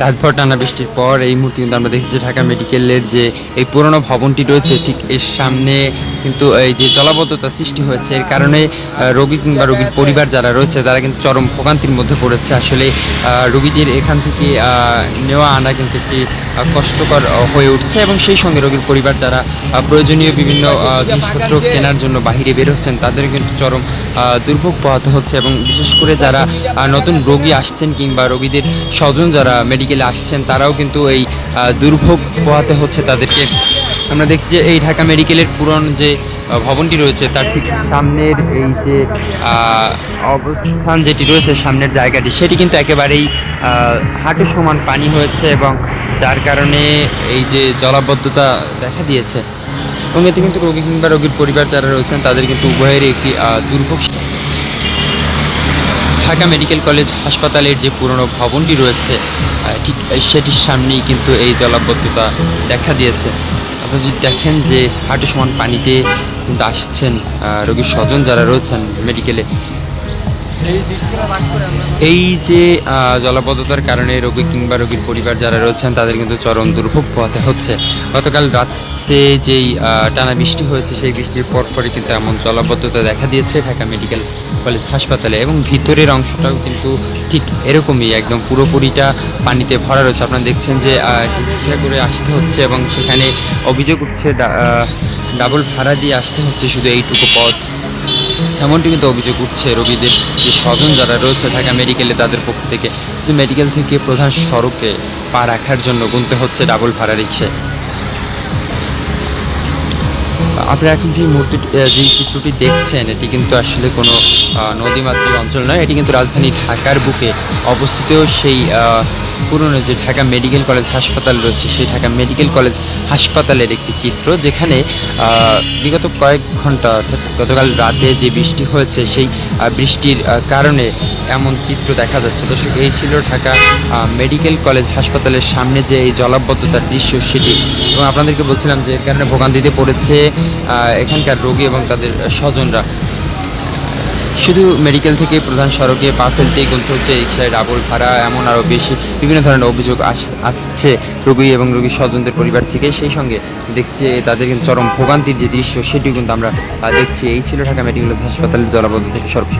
রাতভর টানা বৃষ্টির পর এই মুহূর্তে কিন্তু আমরা দেখছি যে ঢাকা মেডিকেলের যে এই পুরনো ভবনটি রয়েছে, ঠিক এর সামনে কিন্তু এই যে জলাবদ্ধতা সৃষ্টি হয়েছে, এর কারণে রোগী কিংবা রোগীর পরিবার যারা রয়েছে, তারা কিন্তু চরম ভোগান্তির মধ্যে পড়েছে। আসলে রোগীদের এখান থেকে নেওয়া আনা কিন্তু একটি কষ্টকর হয়ে উঠছে এবং সেই সঙ্গে রোগীর পরিবার যারা প্রয়োজনীয় বিভিন্ন জিনিসপত্র কেনার জন্য বাহিরে বের হচ্ছেন, তাদের কিন্তু চরম দুর্ভোগ পোহাতে হচ্ছে এবং বিশেষ করে যারা নতুন রোগী আসছেন কিংবা রোগীদের স্বজন যারা মেডিকেলে আসছেন, তারাও কিন্তু এই দুর্ভোগ পোহাতে হচ্ছে তাদেরকে। আমরা দেখছি যে এই ঢাকা মেডিকেলের পুরন যে ভবনটি রয়েছে, তার ঠিক সামনের এই যে অবস্থান যেটি রয়েছে, সামনের জায়গাটি, সেটি কিন্তু একেবারেই হাঁটু সমান পানি হয়েছে এবং যার কারণে এই যে জলাবদ্ধতা দেখা দিয়েছে। এবং এতে কিন্তু রোগী কিংবা রোগীর পরিবার যারা রয়েছেন, তাদের কিন্তু উভয়ের একটি দুর্ভোগ ঢাকা মেডিকেল কলেজ হাসপাতালের যে পুরনো ভবনটি রয়েছে ঠিক সেটির সামনেই কিন্তু এই জলাবদ্ধতা দেখা দিয়েছে। আপনারা যদি দেখেন যে হাঁটু সমান পানিতে কিন্তু আসছেন রোগীর স্বজন যারা রয়েছেন মেডিকেলে এই যে জলাবদ্ধতার কারণে রোগী কিংবা রোগীর পরিবার যারা রয়েছেন, তাদের কিন্তু চরম দুর্ভোগ পোহাতে হচ্ছে। গতকাল রাতে যেই টানা বৃষ্টি হয়েছে, সেই বৃষ্টির পরপরই কিন্তু এমন জলাবদ্ধতা দেখা দিয়েছে ঢাকা মেডিকেল কলেজ হাসপাতালে এবং ভিতরের অংশটাও কিন্তু ঠিক এরকমই একদম পুরোপুরিটা পানিতে ভরা রয়েছে। আপনারা দেখছেন যে রিক্সা করে আসতে হচ্ছে এবং সেখানে অভিযোগ উঠছে ডাবল ভাড়া দিয়ে আসতে হচ্ছে শুধু এইটুকু পথ। এমনটি কিন্তু অভিযোগ উঠছে রোগীদের, যে স্বজন যারা রয়েছে ঢাকা মেডিকেলে তাদের পক্ষ থেকে। কিন্তু মেডিকেল থেকে প্রধান সড়কে পা রাখার জন্য গুনতে হচ্ছে ডাবল ভাড়া রিক্সায় আপনারা এখন যে মূর্তি যে চিত্রটি দেখছেন, এটি কিন্তু আসলে কোনো নদীমাতৃ অঞ্চল নয়, এটি কিন্তু রাজধানী ঢাকার বুকে অবস্থিত সেই পুরনো যে ঢাকা মেডিকেল কলেজ হাসপাতাল রয়েছে, সেই ঢাকা মেডিকেল কলেজ হাসপাতালের একটি চিত্র, যেখানে বিগত কয়েক ঘণ্টা অর্থাৎ গতকাল রাতে যে বৃষ্টি হয়েছে, সেই বৃষ্টির কারণে এমন চিত্র দেখা যাচ্ছে। দর্শক, এই ছিল ঢাকা মেডিকেল কলেজ হাসপাতালের সামনে যে এই জলাবদ্ধতার দৃশ্য সেটি। এবং আপনাদেরকে বলছিলাম যে এর কারণে ভোগান্তিতে পড়েছে এখানকার রোগী এবং তাদের স্বজনরা। শুধু মেডিকেল থেকে প্রধান সড়কে পা ফেলতেই গুনতে হচ্ছে রিক্সায় ডাবল ভাড়া, এমন আরও বেশি বিভিন্ন ধরনের অভিযোগ আস- আসছে রোগী এবং রোগীর স্বজনদের পরিবার থেকে। সেই সঙ্গে দেখছি তাদের কিন্তু চরম ভোগান্তির যে দৃশ্য, সেটিও কিন্তু আমরা দেখছি। এই ছিল ঢাকা মেডিকেল হাসপাতালের জলাবদ্ধ থেকে সর্বশেষ।